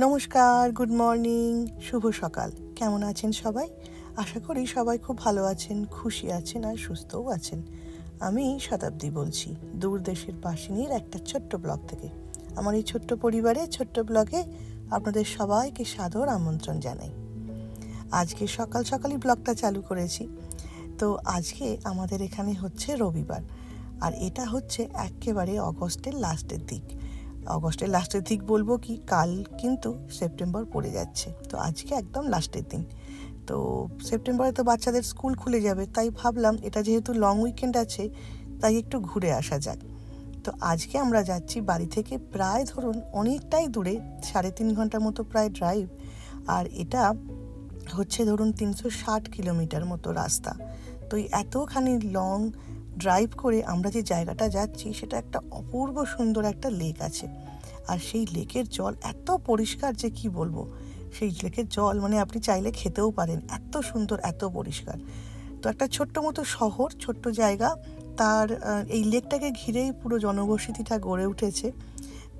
নমস্কার good morning শুভ সকাল। কেমন আছেন সবাই? আশা করি সবাই খুব ভালো আছেন, খুশি আছেন আর সুস্থও আছেন। আমি শতাব্দী বলছি, দূর দেশের পাশিনীর একটা ছোট্ট ব্লগ থেকে। আমার এই ছোট্ট পরিবারে, ছোট্ট ব্লগে আপনাদের সবাইকে সাদর আমন্ত্রণ জানাই। আজকে সকাল সকালই ব্লগটা চালু করেছি। তো আজকে আমাদের এখানে হচ্ছে রবিবার। আর এটা হচ্ছে একেবারে অগস্টের লাস্টের দিক। অগস্টের লাস্টের দিক বলব কি, কাল কিন্তু সেপ্টেম্বর পড়ে যাচ্ছে। তো আজকে একদম লাস্টের দিন। তো সেপ্টেম্বরে তো বাচ্চাদের স্কুল খুলে যাবে, তাই ভাবলাম এটা যেহেতু লং উইকেন্ড আছে, তাই একটু ঘুরে আসা যাক। তো আজকে আমরা যাচ্ছি বাড়ি থেকে প্রায় ধরুন অনেকটাই দূরে, সাড়ে তিন ঘণ্টার মতো প্রায় ড্রাইভ আর এটা হচ্ছে ধরুন তিনশো ষাট কিলোমিটার মতো রাস্তা। তো এতখানি লং ড্রাইভ করে আমরা যে জায়গাটা যাচ্ছি, সেটা একটা অপূর্ব সুন্দর একটা লেক আছে। আর সেই লেকের জল এত পরিষ্কার যে কি বলব? সেই লেকের জল মানে আপনি চাইলে খেতেও পারেন, এত সুন্দর, এত পরিষ্কার। তো একটা ছোট্ট মতো শহর, ছোট্ট জায়গা, তার এই লেকটাকে ঘিরেই পুরো জনবসতিটা গড়ে উঠেছে।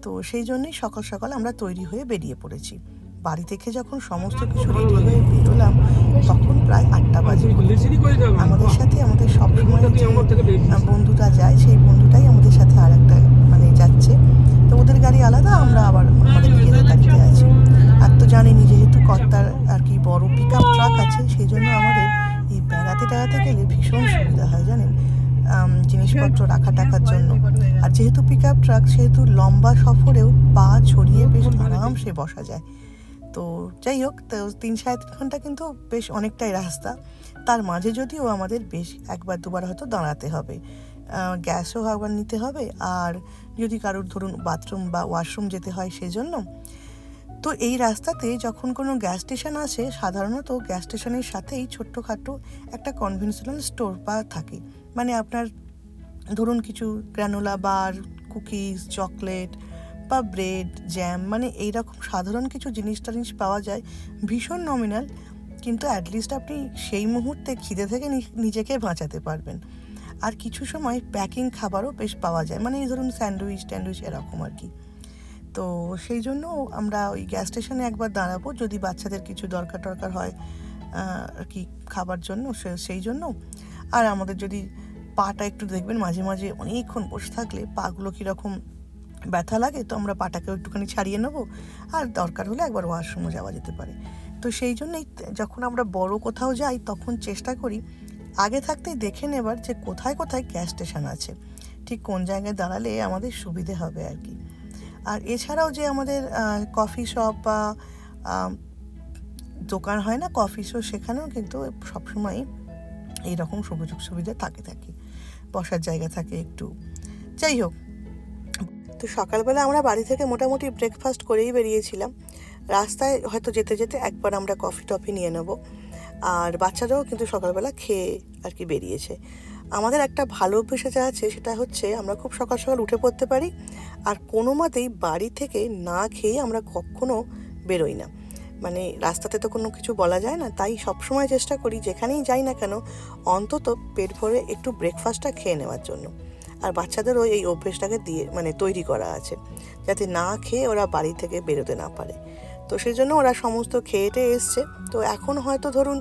তো সেই জন্যই সকাল সকাল আমরা তৈরি হয়ে বেরিয়ে পড়েছি। বাড়ি থেকে যখন সমস্ত কিছু রেডি হয়ে বেরোলাম তখন প্রায় আটটা বাজে। আমাদের সাথে আমাদের সবসময় যে আহ, বন্ধুটা যায় সেই বন্ধুটাই আমাদের সাথে আর একটা মানে যাচ্ছে। তো ওদের গাড়ি আলাদা আমরা আবার আমাদের নিজেদের গাড়িতে আছি। আর তো জানি জানেনি যেহেতু কর্তার আর কি বড় পিক আপ ট্রাক আছে সেই জন্য আমাদের এই বেড়াতে টেড়াতে গেলে ভীষণ সুবিধা হয় জানেন? জিনিসপত্র রাখা টাকার জন্য। আর যেহেতু পিক আপ ট্রাক সেহেতু লম্বা সফরেও পা ছড়িয়ে বেশ আরামসে বসা যায়। তো যাই হোক, তো তিন সাড়ে তিন ঘণ্টা কিন্তু বেশ অনেকটাই রাস্তা। তার মাঝে যদিও আমাদের বেশ একবার দুবার হয়তো দাঁড়াতে হবে। গ্যাসও আবার নিতে হবে। আর যদি কারোর ধরুন বাথরুম বা ওয়াশরুম যেতে হয় সেজন্য। তো এই রাস্তাতে যখন কোনো গ্যাস স্টেশন আসে, সাধারণত গ্যাস স্টেশনের সাথেই ছোট্টখাটো একটা কনভেনশনাল স্টোর বা থাকে। মানে আপনার ধরুন কিছু গ্রানোলা, বার, কুকিজ, চকলেট বা ব্রেড জ্যাম মানে এইরকম সাধারণ কিছু জিনিস টানিস পাওয়া যায়, ভীষণ নমিনাল কিন্তু অ্যাটলিস্ট আপনি সেই মুহূর্তে খিদে থেকে নিজেকে বাঁচাতে পারবেন। আর কিছু সময় প্যাকিং খাবারও বেশ পাওয়া যায় মানে এই ধরুন স্যান্ডউইচ ট্যান্ডউইচ এরকম আর কি। তো সেই জন্য আমরা ওই গ্যাস স্টেশনে একবার দাঁড়াবো, যদি বাচ্চাদের কিছু দরকার টরকার হয় আর কি খাবার জন্য সেই জন্য। আর আমাদের যদি পাটা একটু দেখবেন, মাঝে মাঝে অনেকক্ষণ বসে থাকলে পাগুলো কীরকম ব্যথা লাগে, তো আমরা পাটাকেও একটুখানি ছাড়িয়ে নেব। আর দরকার হলে একবার ওয়াশরুমও যাওয়া যেতে পারে। তো সেই জন্যই যখন আমরা বড় কোথাও যাই, তখন চেষ্টা করি আগে থাকতেই দেখে নেবার যে কোথায় কোথায় গ্যাস স্টেশন আছে। ঠিক কোন জায়গায় দাঁড়ালে আমাদের সুবিধে হবে আর কি। আর এছাড়াও যে আমাদের কফি শপ বা দোকান হয় না কফি শপ সেখানেও কিন্তু সবসময় এইরকম সুযোগ সুবিধা থাকে থাকে। বসার জায়গা থাকে একটু। যাই হোক তো সকালবেলা আমরা বাড়ি থেকে মোটামুটি ব্রেকফাস্ট করেই বেরিয়েছিলাম। রাস্তায় হয়তো যেতে যেতে একবার আমরা কফি টফি নিয়ে নেব। আর বাচ্চারাও কিন্তু সকালবেলা খেয়ে আর কি বেরিয়েছে। আমাদের একটা ভালো অভ্যেস যা আছে সেটা হচ্ছে আমরা খুব সকাল সকাল উঠে পড়তে পারি আর কোনো মতেই বাড়ি থেকে না খেয়ে আমরা কখনো বেরোই না। মানে রাস্তাতে তো কোনো কিছু বলা যায় না, তাই সবসময় চেষ্টা করি যেখানেই যাই না কেন, অন্তত পেট ভরে একটু ব্রেকফাস্টটা খেয়ে নেওয়ার জন্য। আর বাচ্চাদেরও এই অভ্যেসটাকে দিয়ে মানে তৈরি করা আছে, যাতে না খেয়ে ওরা বাড়ি থেকে বেরোতে না পারে। তো সেই জন্য ওরা সমস্ত খেয়েটে এসছে। তো এখন হয়তো ধরুন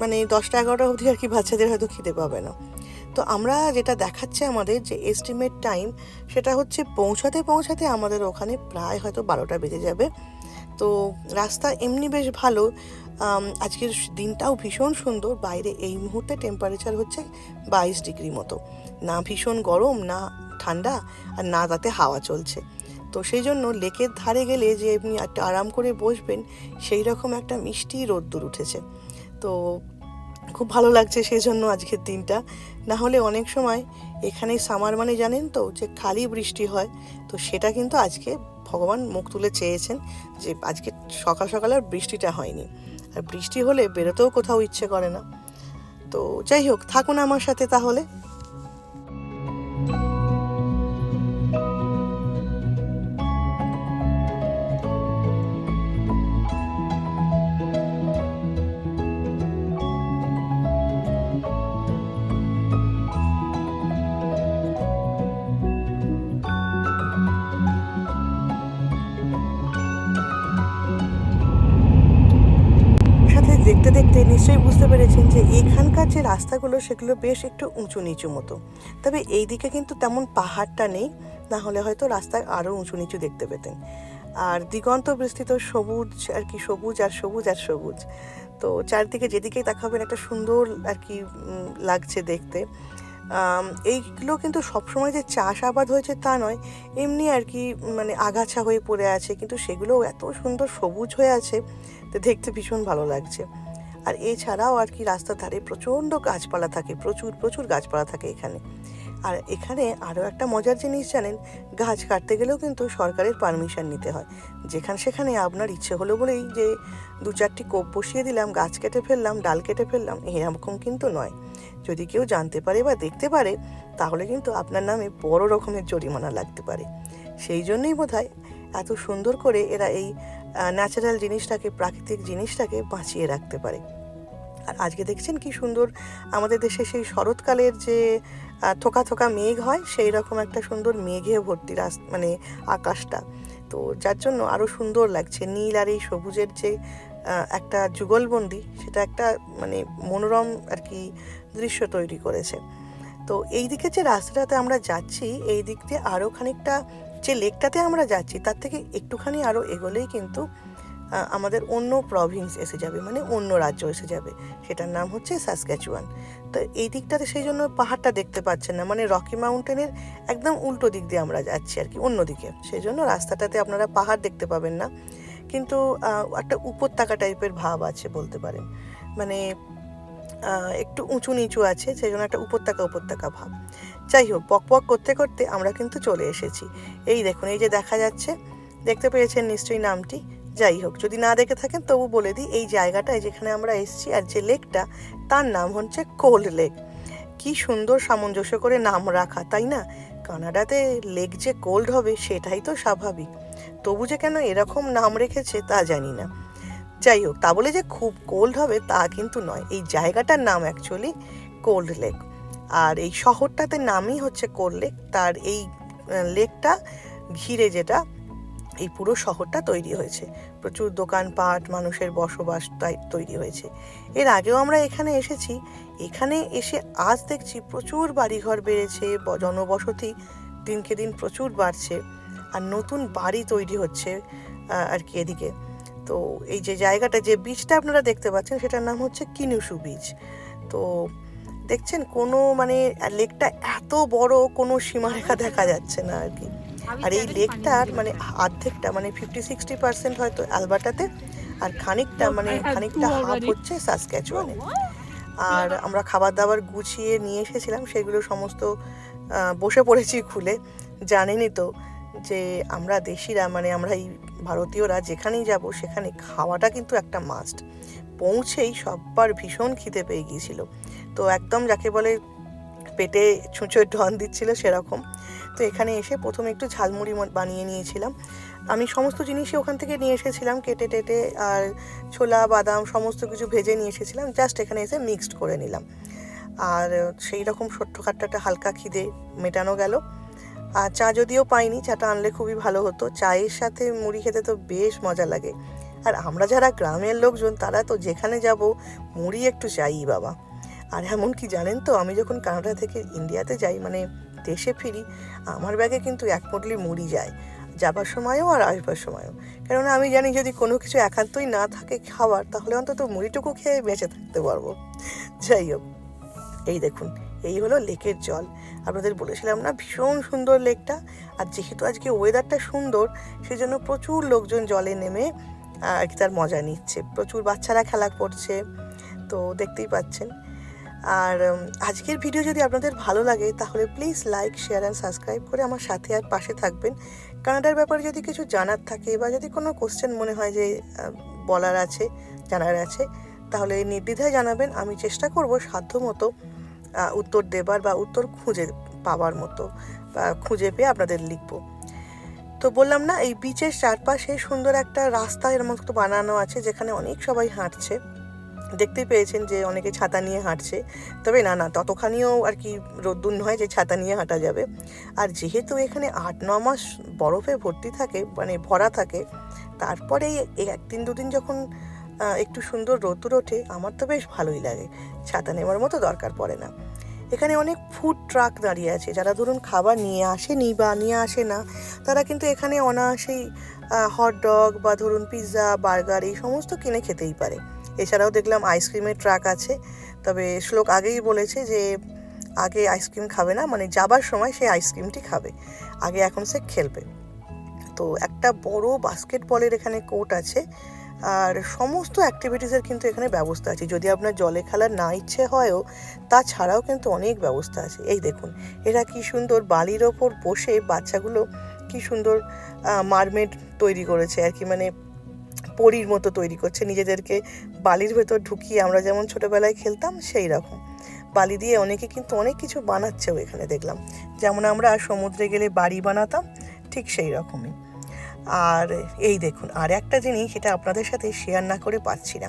মানে দশটা এগারোটা অবধি আর কি বাচ্চাদের হয়তো খিদে পাবে না। তো আমরা যেটা দেখাচ্ছে আমাদের যে এস্টিমেট টাইম সেটা হচ্ছে পৌঁছাতে পৌঁছাতে আমাদের ওখানে প্রায় হয়তো বারোটা বেজে যাবে। তো রাস্তা এমনি বেশ ভালো। আজকের দিনটাও ভীষণ সুন্দর। বাইরে এই মুহূর্তে টেম্পারেচার হচ্ছে বাইশ ডিগ্রি মতো। না ভীষণ গরম, না ঠান্ডা আর না তাতে হাওয়া চলছে। তো সেই জন্য লেকের ধারে গেলে যে আপনি একটা আরাম করে বসবেন, সেই রকম একটা মিষ্টি রোদ্দুর উঠেছে। তো খুব ভালো লাগছে সেই জন্য আজকের দিনটা। না হলে অনেক সময় এখানে সামার মানে জানেন তো, যে খালি বৃষ্টি হয়, তো সেটা কিন্তু আজকে ভগবান মুখ তুলে চেয়েছেন যে আজকে সকাল সকাল আর বৃষ্টিটা হয়নি। আর বৃষ্টি হলে বেরোতেও কোথাও ইচ্ছে করে না। তো যাই হোক, থাকুন আমার সাথে তাহলে। নিশ্চয়ই বুঝতে পেরেছেন যে এখানকার যে রাস্তাগুলো, সেগুলো বেশ একটু উঁচু নিচু মতো। তবে এই দিকে কিন্তু তেমন পাহাড়টা নেই, না হলে হয়তো রাস্তায় আরও উঁচু নিচু দেখতে পেতেন। আর দিগন্ত বিস্তৃত সবুজ আর কি, সবুজ আর সবুজ আর সবুজ। তো চারদিকে যেদিকেই তাকাবেন একটা সুন্দর আর কি লাগছে দেখতে। এইগুলো কিন্তু সবসময় যে চাষ আবাদ হয়েছে তা নয়, এমনি আর কি মানে আগাছা হয়ে পড়ে আছে। কিন্তু সেগুলো এত সুন্দর সবুজ হয়ে আছে, তো দেখতে ভীষণ ভালো লাগছে। আর এছাড়াও আর কি রাস্তার ধারে প্রচণ্ড গাছপালা থাকে, প্রচুর প্রচুর গাছপালা থাকে এখানে। আর এখানে আরও একটা মজার জিনিস জানেন, গাছ কাটতে গেলেও কিন্তু সরকারের পারমিশন নিতে হয়। যেখানে সেখানে আপনার ইচ্ছে হলো বলেই যে দু চারটি কোপ বসিয়ে দিলাম, গাছ কেটে ফেললাম, ডাল কেটে ফেললাম, এরকম কিন্তু নয়। যদি কেউ জানতে পারে বা দেখতে পারে, তাহলে কিন্তু আপনার নামে বড় রকমের জরিমানা লাগতে পারে। সেই জন্যই বোধহয় এত সুন্দর করে এরা এই ন্যাচারাল জিনিসটাকে, প্রাকৃতিক জিনিসটাকে বাঁচিয়ে রাখতে পারে। আর আজকে দেখছেন কি সুন্দর আমাদের দেশে সেই শরৎকালের যে থোকা থোকা মেঘ হয়, সেই রকম একটা সুন্দর মেঘে ভর্তি রাস মানে আকাশটা। তো যার জন্য আরও সুন্দর লাগছে। নীল আর এই সবুজের যে একটা যুগলবন্দি, সেটা একটা মানে মনোরম আর কি দৃশ্য তৈরি করেছে। তো এই দিকে যে রাস্তাটাতে আমরা যাচ্ছি, এই দিক দিয়ে আরও খানিকটা, যে লেকটাতে আমরা যাচ্ছি, তার থেকে একটুখানি আরও এগোলেই কিন্তু আমাদের অন্য প্রভিন্স এসে যাবে মানে অন্য রাজ্য এসে যাবে। সেটার নাম হচ্ছে সাসক্যাচুয়ান তো এই দিকটাতে সেই জন্য পাহাড়টা দেখতে পাচ্ছেন না মানে রকি মাউন্টেনের একদম উল্টো দিক দিয়ে আমরা যাচ্ছি আর কি অন্যদিকে সেই জন্য রাস্তাটাতে আপনারা পাহাড় দেখতে পাবেন না। কিন্তু একটা উপত্যকা টাইপের ভাব আছে বলতে পারেন। মানে একটু উঁচু নিচু আছে, সেই জন্য একটা উপত্যকা উপত্যকা ভাব। যাই হোক পক পক করতে করতে আমরা কিন্তু চলে এসেছি। এই দেখুন, এই যে দেখা যাচ্ছে, দেখতে পেয়েছেন নিশ্চয়ই নামটি। যাই হোক যদি না দেখে থাকেন তবু বলে দিই, এই জায়গাটায় যেখানে আমরা এসেছি আর যে লেকটা, তার নাম হচ্ছে কোল্ড লেক। কি সুন্দর সামঞ্জস্য করে নাম রাখা, তাই না? কানাডাতে লেক যে কোল্ড হবে, সেটাই তো স্বাভাবিক। তবু যে কেন এরকম নাম রেখেছে, তা জানি না। যাই হোক তা বলে যে খুব কোল্ড হবে, তা কিন্তু নয়। এই জায়গাটার নাম অ্যাকচুয়ালি কোল্ড লেক। আর এই শহরটাতে নামই হচ্ছে কোল্ড লেক। তার এই লেকটা ঘিরে যেটা এই পুরো শহরটা তৈরি হয়েছে। প্রচুর দোকানপাট, মানুষের বসবাস তৈরি হয়েছে। এর আগেও আমরা এখানে এসেছি। এখানে এসে আজ দেখছি প্রচুর বাড়িঘর বেড়েছে জনবসতি দিনকে দিন প্রচুর বাড়ছে আর নতুন বাড়ি তৈরি হচ্ছে আর কি এদিকে। তো এই যে জায়গাটা, যে বীজটা আপনারা দেখতে পাচ্ছেন, সেটার নাম হচ্ছে কিনুসু বীজ তো দেখছেন কোনো মানে লেকটা এত বড়, কোনো সীমারেখা দেখা যাচ্ছে না আর কি। আর এই লেকটার মানে অর্ধেকটা মানে ফিফটি সিক্সটি পার্সেন্ট হয়তো অ্যালবার্টাতে আর খানিকটা মানে খানিকটা হাফ হচ্ছে সাসক্যাচুয়ানে। আর আমরা খাবার দাবার গুছিয়ে নিয়ে এসেছিলাম সেগুলো সমস্ত বসে পড়েছি খুলে। জানেনই তো যে আমরা দেশিরা মানে আমরা এই ভারতীয়রা যেখানেই যাব সেখানে খাওয়াটা কিন্তু একটা মাস্ট পৌঁছেই সব্বার ভীষণ খিদে পেয়ে গিয়েছিল। তো একদম যাকে বলে পেটে ছুঁচোয় ঢন দিচ্ছিল সেরকম। তো এখানে এসে প্রথমে একটু ঝালমুড়ি বানিয়ে নিয়েছিলাম। আমি সমস্ত জিনিসই ওখান থেকে নিয়ে এসেছিলাম, কেটে টেটে আর ছোলা, বাদাম সমস্ত কিছু ভেজে নিয়ে এসেছিলাম জাস্ট এখানে এসে মিক্সড করে নিলাম। আর সেই রকম ছোট্টখাট্ট একটা হালকা খিদে মেটানো গেল। আর চা যদিও পাইনি, চাটা আনলে খুবই ভালো হতো। চায়ের সাথে মুড়ি খেতে তো বেশ মজা লাগে। আর আমরা যারা গ্রামের লোকজন, তারা তো যেখানে যাব, মুড়ি একটু চাই বাবা। আর এমন কি জানেন তো, আমি যখন কানাডা থেকে ইন্ডিয়াতে যাই মানে দেশে ফিরি, আমার ব্যাগে কিন্তু এক মুটলি মুড়ি যায়, যাবার সময়ও আর আসবার সময়ও। কেননা আমি জানি যদি কোনো কিছু একান্তই না থাকে খাবার, তাহলে অন্তত মুড়িটুকু খেয়ে বেঁচে থাকতে পারব। যাই হোক, এই দেখুন, এই হলো লেকের জল। আপনাদের বলেছিলাম না ভীষণ সুন্দর লেকটা, আর যেহেতু আজকে ওয়েদারটা সুন্দর, সেজন্য প্রচুর লোকজন জলে নেমে আর কি তার মজা নিচ্ছে। প্রচুর বাচ্চারা খেলা করছে, তো দেখতেই পাচ্ছেন। আর আজকের ভিডিও যদি আপনাদের ভালো লাগে, তাহলে please like share and subscribe করে আমার সাথে আর পাশে থাকবেন। কানাডার ব্যাপারে যদি কিছু জানার থাকে বা যদি কোনো কোশ্চেন মনে হয় যে বলার আছে, জানার আছে, তাহলে নির্দ্বিধায় জানাবেন। আমি চেষ্টা করব সাধ্য মতো উত্তর দেবার বা উত্তর খুঁজে পাওয়ার মতো, বা খুঁজে পেয়ে আপনাদের লিখব। তো বললাম না, এই বিচের চারপাশে সুন্দর একটা রাস্তা এর মতো বানানো আছে, যেখানে অনেক সবাই হাঁটছে। দেখতে পেয়েছেন যে অনেকে ছাতা নিয়ে হাঁটছে। তবে না না, ততখানিও আর কি রোদ্দুর নয় যে ছাতা নিয়ে হাঁটা যাবে। আর যেহেতু এখানে আট, ন মাস বরফে ভর্তি থাকে মানে ভরা থাকে তারপরে এই একদিন, দুদিন যখন একটু সুন্দর রোদ্দুর ওঠে, আমার তো বেশ ভালোই লাগে। ছাতা নেওয়ার মতো দরকার পড়ে না। এখানে অনেক ফুড ট্রাক দাঁড়িয়ে আছে, যারা ধরুন খাবার নিয়ে আসেনি বা নিয়ে আসে না, তারা কিন্তু এখানে অনায়াসেই হট ডগ বা ধরুন পিৎজা, বার্গার এই সমস্ত কিনে খেতেই পারে। এছাড়াও দেখলাম আইসক্রিমের ট্রাক আছে, তবে শ্লোক আগেই বলেছে যে আগে আইসক্রিম খাবে না মানে যাবার সময় সে আইসক্রিমটি খাবে, আগে এখন সে খেলবে। তো একটা বড় বাস্কেটবলের এখানে কোর্ট আছে, আর সমস্ত অ্যাক্টিভিটিসের কিন্তু এখানে ব্যবস্থা আছে। যদি আপনার জলে খেলার না ইচ্ছে হয়ও, তাছাড়াও কিন্তু অনেক ব্যবস্থা আছে। এই দেখুন, এরা কি সুন্দর বালির ওপর বসে বাচ্চাগুলো কি সুন্দর মারমেড তৈরি করেছে আর কি মানে পরীর মতো তৈরি করছে। নিজেদেরকে বালির ভেতর ঢুকিয়ে আমরা যেমন ছোটোবেলায় খেলতাম, সেই রকম। বালি দিয়ে অনেকে কিন্তু অনেক কিছু বানাচ্ছেও এখানে দেখলাম। যেমন আমরা সমুদ্রে গেলে বাড়ি বানাতাম, ঠিক সেই রকমই। আর এই দেখুন, আর একটা জিনিস সেটা আপনাদের সাথে শেয়ার না করে পাচ্ছি না।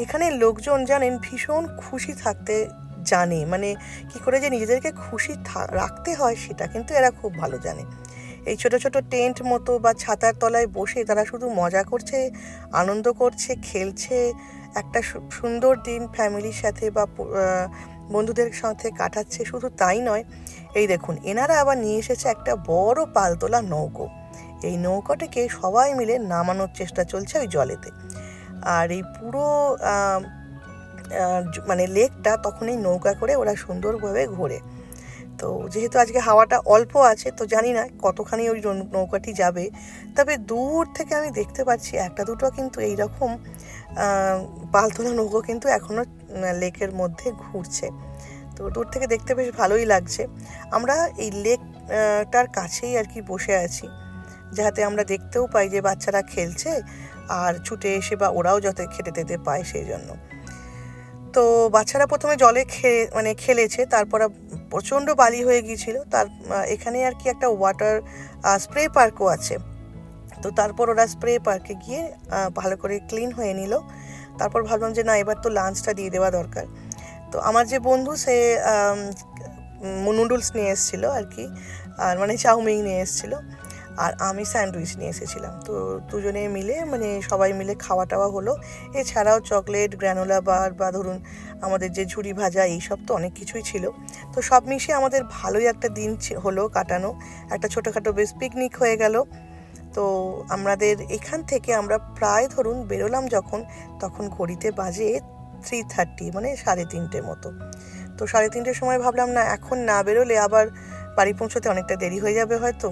এখানে লোকজন জানেন ভীষণ খুশি থাকতে জানে। মানে কি করে যে নিজেদেরকে খুশি রাখতে হয় সেটা কিন্তু এরা খুব ভালো জানে। এই ছোট ছোট টেন্ট মতো বা ছাতার তলায় বসে তারা শুধু মজা করছে, আনন্দ করছে, খেলছে। একটা সুন্দর দিন ফ্যামিলির সাথে বা বন্ধুদের সাথে কাটাচ্ছে, শুধু তাই নয়। এই দেখুন, এনারা আবার নিয়ে এসেছে একটা বড় পালতোলা নৌকো। এই নৌকাটাকে সবাই মিলে নামানোর চেষ্টা চলছে ওই জলেতে। আর এই পুরো মানে লেকটা তখন এই নৌকা করে ওরা সুন্দরভাবে ঘোরে। তো যেহেতু আজকে হাওয়াটা অল্প আছে, তো জানি না কতখানি ওই নৌকাটি যাবে। তবে দূর থেকে আমি দেখতে পাচ্ছি একটা দুটো কিন্তু এই রকম পালতোলা নৌকো কিন্তু এখনও লেকের মধ্যে ঘুরছে। তো দূর থেকে দেখতে বেশ ভালোই লাগছে। আমরা এই লেকটার কাছেই আর কি বসে আছি, যাতে আমরা দেখতেও পাই যে বাচ্চারা খেলছে আর ছুটে এসে বা ওরাও যাতে খেতে টেতে পায় সেই জন্য। তো বাচ্চারা প্রথমে জলে খে মানে খেলেছে, তারপর প্রচণ্ড বালি হয়ে গিয়েছিল। তার এখানে আর কি একটা ওয়াটার স্প্রে পার্কও আছে। তো তারপর ওরা স্প্রে পার্কে গিয়ে ভালো করে ক্লিন হয়ে নিল। তারপর ভাবলাম যে না, এবার তো লাঞ্চটা দিয়ে দেওয়া দরকার। তো আমার যে বন্ধু, সে নুডলস নিয়ে এসেছিল আর কি, আর মানে চাউমিন নিয়ে এসেছিল। আর আমি স্যান্ডউইচ নিয়ে এসেছিলাম। তো দুজনে মিলে মানে সবাই মিলে খাওয়া টাওয়া হলো। এছাড়াও চকলেট, গ্র্যানোলা বার বা ধরুন আমাদের যে ঝুড়ি ভাজা, এইসব তো অনেক কিছুই ছিল। তো সব মিশিয়ে আমাদের ভালোই একটা দিন হলো কাটানো। একটা ছোটোখাটো বেশ পিকনিক হয়ে গেল। তো আমাদের এখান থেকে আমরা প্রায় ধরুন বেরোলাম যখন, তখন ঘড়িতে বাজে থ্রি থার্টি মানে সাড়ে তিনটে মতো। তো সাড়ে তিনটের সময় ভাবলাম, না, এখন না বেরোলে আবার বাড়ি পৌঁছতে অনেকটা দেরি হয়ে যাবে হয়তো।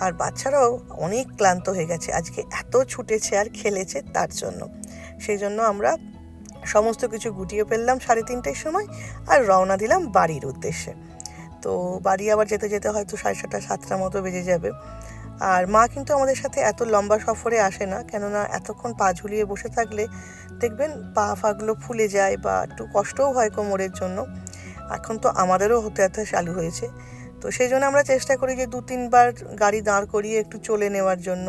আর বাচ্চারাও অনেক ক্লান্ত হয়ে গেছে। আজকে এত ছুটেছে আর খেলেছে তার জন্য। সেই জন্য আমরা সমস্ত কিছু গুটিয়ে ফেললাম সাড়ে তিনটের সময় আর রওনা দিলাম বাড়ির উদ্দেশ্যে। তো বাড়ি আবার যেতে যেতে হয়তো সাড়ে ছটা সাতটার মতো বেজে যাবে। আর মা কিন্তু আমাদের সাথে এত লম্বা সফরে আসে না, কেননা এতক্ষণ পা ঝুলিয়ে বসে থাকলে দেখবেন পা ফাগুলো ফুলে যায় বা একটু কষ্টও হয় কোমরের জন্য। এখন তো আমাদেরও হতে হতে চালু হয়েছে। তো সেই জন্য আমরা চেষ্টা করি যে দু তিনবার গাড়ি দাঁড় করিয়ে একটু চলে নেওয়ার জন্য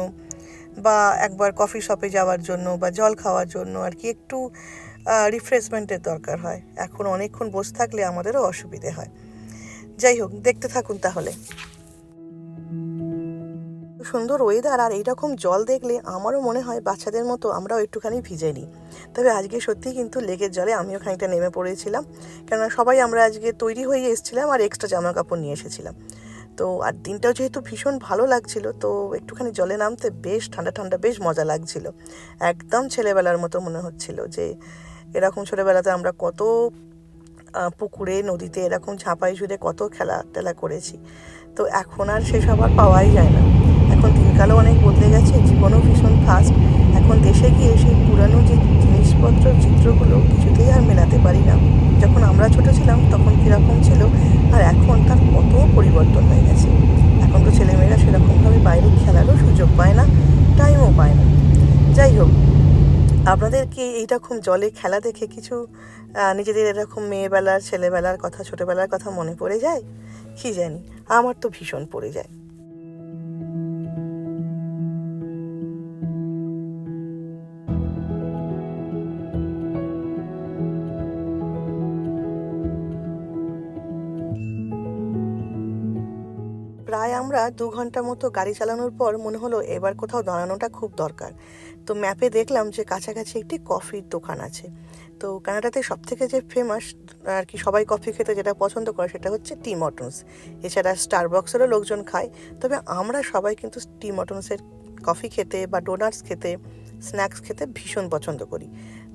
বা একবার কফি শপে যাওয়ার জন্য বা জল খাওয়ার জন্য আর কি একটু রিফ্রেশমেন্টের দরকার হয়। এখন অনেকক্ষণ বসে থাকলে আমাদেরও অসুবিধে হয়। যাই হোক, দেখতে থাকুন তাহলে। সুন্দর ওয়েদার আর এইরকম জল দেখলে আমারও মনে হয় বাচ্চাদের মতো আমরাও একটুখানি ভিজে নিই। তবে আজকে সত্যি কিন্তু লেকের জলে আমিও খানিকটা নেমে পড়েছিলাম। কেননা সবাই আমরা আজকে তৈরি হয়ে এসেছিলাম আর এক্সট্রা জামা কাপড় নিয়ে এসেছিলাম। তো আর দিনটাও যেহেতু ভীষণ ভালো লাগছিল, তো একটুখানি জলে নামতে বেশ ঠান্ডা ঠান্ডা বেশ মজা লাগছিল। একদম ছেলেবেলার মতো মনে হচ্ছিল যে এরকম ছোটোবেলাতে আমরা কত পুকুরে, নদীতে এরকম ঝাঁপাই ঝুড়ে কত খেলা টেলা করেছি। তো এখন আর সেসব আর পাওয়াই যায় না। এখন দিনকালও অনেক বদলে গেছে, জীবনও ভীষণ ফাস্ট এখন দেশে গিয়ে সেই পুরানো যে জিনিসপত্র, চিত্রগুলো কিছুতেই আর মেলাতে পারি না। যখন আমরা ছোট ছিলাম, তখন কীরকম ছিল, আর এখন তার কত পরিবর্তন হয়ে গেছে। এখন তো ছেলেমেয়েরা সেরকমভাবে বাইরে খেলারও সুযোগ পায় না টাইমও পায় না। যাই হোক, আপনাদের কি এইরকম জলে খেলা দেখে কিছু নিজেদের এরকম মেয়েবেলার, ছেলেবেলার কথা, ছোটোবেলার কথা মনে পড়ে যায়? কি জানি, আমার তো ভীষণ পড়ে যায়। প্রায় আমরা দু ঘণ্টা মতো গাড়ি চালানোর পর মনে হলো এবার কোথাও দাঁড়ানোটা খুব দরকার। তো ম্যাপে দেখলাম যে কাছাকাছি একটি কফির দোকান আছে। তো কানাডাতে সব থেকে যে ফেমাস আর কি সবাই কফি খেতে যেটা পছন্দ করে সেটা হচ্ছে টি মটনস। এছাড়া স্টারবক্সেরও লোকজন খায়। তবে আমরা সবাই কিন্তু টি মটনসের কফি খেতে বা ডোনাটস খেতে স্ন্যাক্স খেতে ভীষণ পছন্দ করি।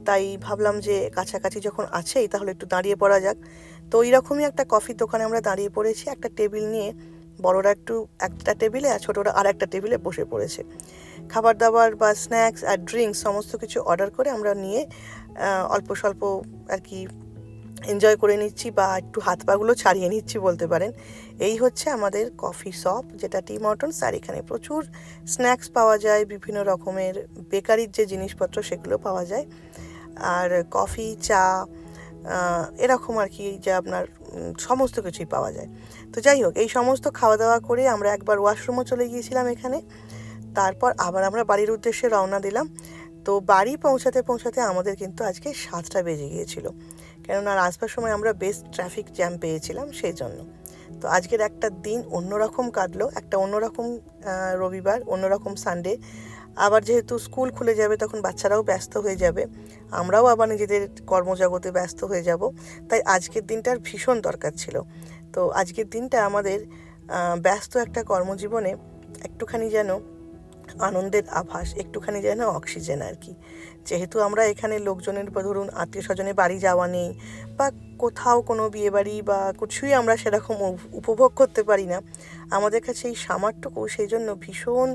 তাই ভাবলাম যে কাছাকাছি যখন আছেই তাহলে একটু দাঁড়িয়ে পড়া যাক। তো রকমই একটা কফির দোকানে আমরা দাঁড়িয়ে পড়েছি। একটা টেবিল নিয়ে বড়রা একটু একটা টেবিলে আর ছোটরা আর একটা টেবিলে বসে পড়েছে। খাবার দাবার বা স্ন্যাক্স আর ড্রিঙ্কস সমস্ত কিছু অর্ডার করে আমরা নিয়ে অল্প স্বল্প আর কি এনজয় করে নিচ্ছি বা একটু হাত পাগুলো ছাড়িয়ে নিচ্ছি বলতে পারেন। এই হচ্ছে আমাদের কফি শপ যেটা টি মটনস আর এখানে প্রচুর স্ন্যাক্স পাওয়া যায়, বিভিন্ন রকমের বেকারির যে জিনিসপত্র সেগুলো পাওয়া যায়। আর কফি চা এরকম আর কি যে আপনার সমস্ত কিছুই পাওয়া যায়। তো যাই হোক, এই সমস্ত খাওয়া দাওয়া করে আমরা একবার ওয়াশরুমও চলে গিয়েছিলাম এখানে। তারপর আবার আমরা বাড়ির উদ্দেশ্যে রওনা দিলাম। তো বাড়ি পৌঁছাতে পৌঁছাতে আমাদের কিন্তু আজকে সাতটা বেজে গিয়েছিল। কেননা আসবার সময় আমরা বেশ ট্রাফিক জ্যাম পেয়েছিলাম সেই জন্য তো আজকের একটা দিন অন্যরকম কাটলো, একটা অন্যরকম রবিবার, অন্যরকম সানডে আবার যেহেতু স্কুল খুলে যাবে তখন বাচ্চারাও ব্যস্ত হয়ে যাবে। আমরাও আবার নিজেদের কর্মজগতে ব্যস্ত হয়ে যাব। তাই আজকের দিনটার ভীষণ দরকার ছিল। তো আজকের দিনটা আমাদের ব্যস্ত একটা কর্মজীবনে একটুখানি যেন আনন্দের আভাস, একটুখানি যেন অক্সিজেন আর কি। যেহেতু আমরা এখানে লোকজনের ধরুন আত্মীয় স্বজনের বাড়ি যাওয়া নেই বা কোথাও কোনো বিয়েবাড়ি বা কিছুই আমরা সেরকম উপভোগ করতে পারি না, আমাদের কাছে এই সামারটুকু সেই জন্য ভীষণ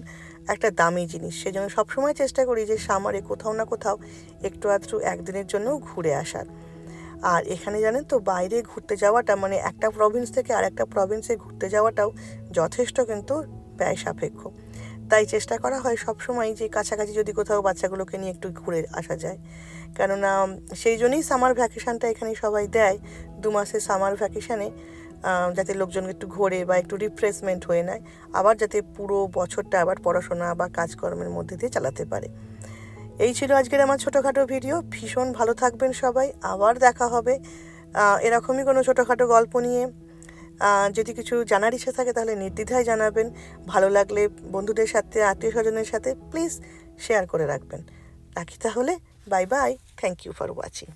একটা দামি জিনিস। সেই জন্য সবসময় চেষ্টা করি যে সামারে কোথাও না কোথাও একটু আধটু একদিনের জন্য ঘুরে আসার। আর এখানে জানেন তো বাইরে ঘুরতে যাওয়াটা মানে একটা প্রভিন্স থেকে আরেকটা প্রভিন্সে ঘুরতে যাওয়াটাও যথেষ্ট কিন্তু ব্যয় সাপেক্ষ। তাই চেষ্টা করা হয় সবসময় যে কাছাকাছি যদি কোথাও বাচ্চাগুলোকে নিয়ে একটু ঘুরে আসা যায়। কেননা সেই জন্যই সামার ভ্যাকেশনটা এখানে সবাই দেয়, দু মাসের সামার ভ্যাকেশানে যাতে লোকজন একটু ঘোরে বা একটু রিফ্রেশমেন্ট হয়ে নেয়, আবার যাতে পুরো বছরটা আবার পড়াশোনা বা কাজকর্মের মধ্যে দিয়ে চালাতে পারে। এই ছিল আজকের আমার ছোটোখাটো ভিডিও। ভীষণ ভালো থাকবেন সবাই। আবার দেখা হবে এরকমই কোনো ছোটোখাটো গল্প নিয়ে। যদি কিছু জানার ইচ্ছে থাকে তাহলে নির্দ্বিধায় জানাবেন। ভালো লাগলে বন্ধুদের সাথে আত্মীয় স্বজনের সাথে প্লিজ শেয়ার করে রাখবেন। রাখি তাহলে। Bye bye thank you for watching